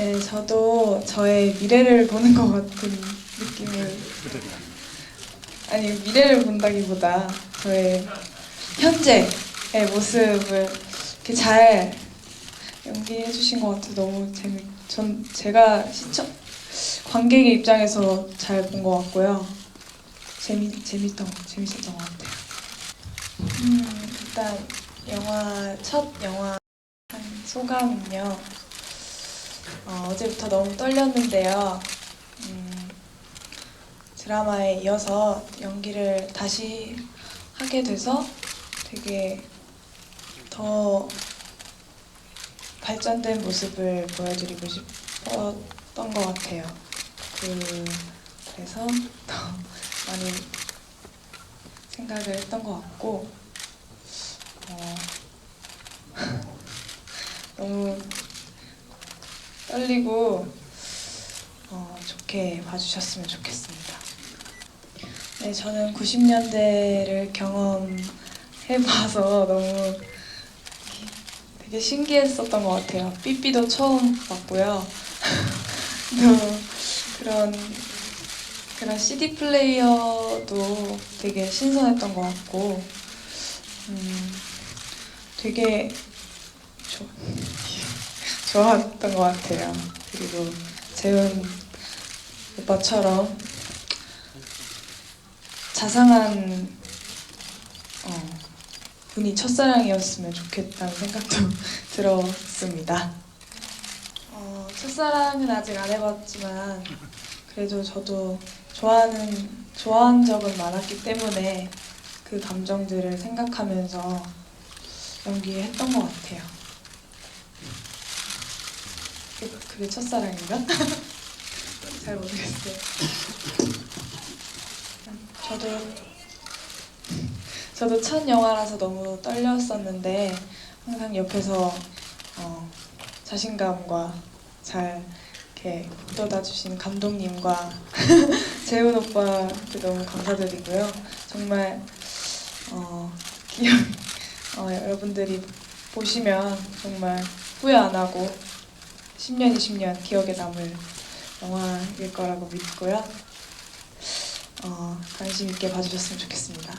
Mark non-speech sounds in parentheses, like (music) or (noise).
네, 저도 저의 미래를 보는 것 같은 느낌을 아니 미래를 본다기보다 저의 현재의 모습을 이렇게 잘 연기해 주신 것 같아 너무 재밌. 전 제가 시청 관객의 입장에서 잘 본 것 같고요. 재미 재밌던 재밌었던 것 같아요. 음 일단 영화 첫 영화 한 소감은요. 어, 어제부터 너무 떨렸는데요. 음, 드라마에 이어서 연기를 다시 하게 돼서 되게 더 발전된 모습을 보여드리고 싶었던 것 같아요. 그, 그래서 더 많이 생각을 했던 것 같고, 어, (laughs) 너무 떨리고 어, 좋게 봐주셨으면 좋겠습니다. 네, 저는 90년대를 경험해봐서 너무 되게 신기했었던 것 같아요. 삐삐도 처음 봤고요. (laughs) 또 그런 그런 CD 플레이어도 되게 신선했던 것 같고, 음, 되게 좋 좋았던 것 같아요. 그리고 재훈 오빠처럼 자상한 어, 분이 첫사랑이었으면 좋겠다는 생각도 (laughs) 들었습니다. 어, 첫사랑은 아직 안 해봤지만 그래도 저도 좋아하는 좋아한 적은 많았기 때문에 그 감정들을 생각하면서 연기했던 것 같아요. 그- 그게 첫사랑인가? (laughs) 잘 모르겠어요. 저도 저도 첫 영화라서 너무 떨렸었는데 항상 옆에서 어, 자신감과 잘 이렇게 북돋아 주신 감독님과 (laughs) 재훈 오빠한테 너무 감사드리고요. 정말 어, 기억 어, 여러분들이 보시면 정말 후회 안 하고 10년, 20년 기억에 남을 영화일 거라고 믿고요. 어, 관심 있게 봐주셨으면 좋겠습니다.